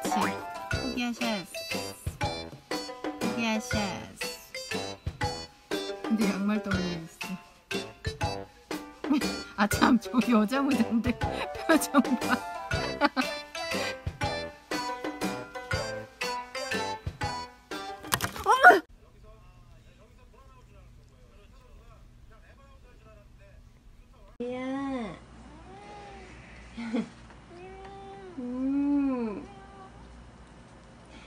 포기하셨어. 포기하셨어. 근데 양말 떨어져 있어. 아참저 여자 무대인데 표정 봐.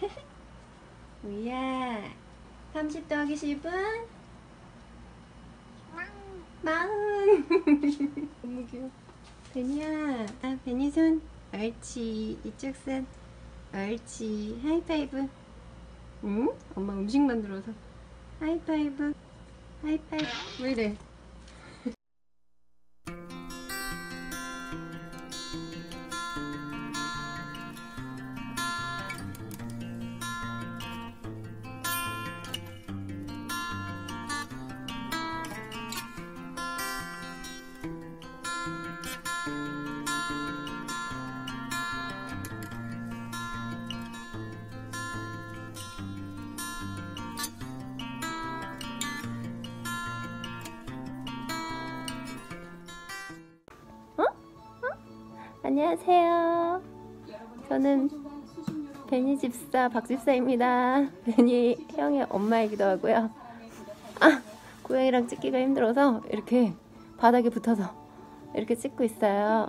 우야. 30 더하기 10은? 마흔. 너무 귀여워. 베니야. 아, 베니 손. 옳지. 이쪽 손. 옳지. 하이파이브. 응? 엄마 음식 만들어서. 하이파이브. 하이파이브. 왜 이래? 안녕하세요. 저는 베니 집사 박집사입니다. 베니 형의 엄마이기도 하고요. 아, 고양이랑 찍기가 힘들어서 이렇게 바닥에 붙어서 이렇게 찍고 있어요.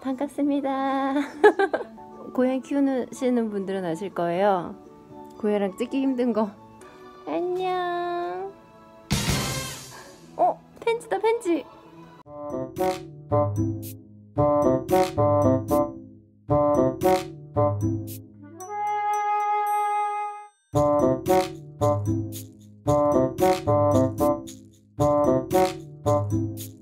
반갑습니다. 고양이 키우시는 분들은 아실 거예요. 고양이랑 찍기 힘든 거. 안녕. 어, 펜지다 Thank you.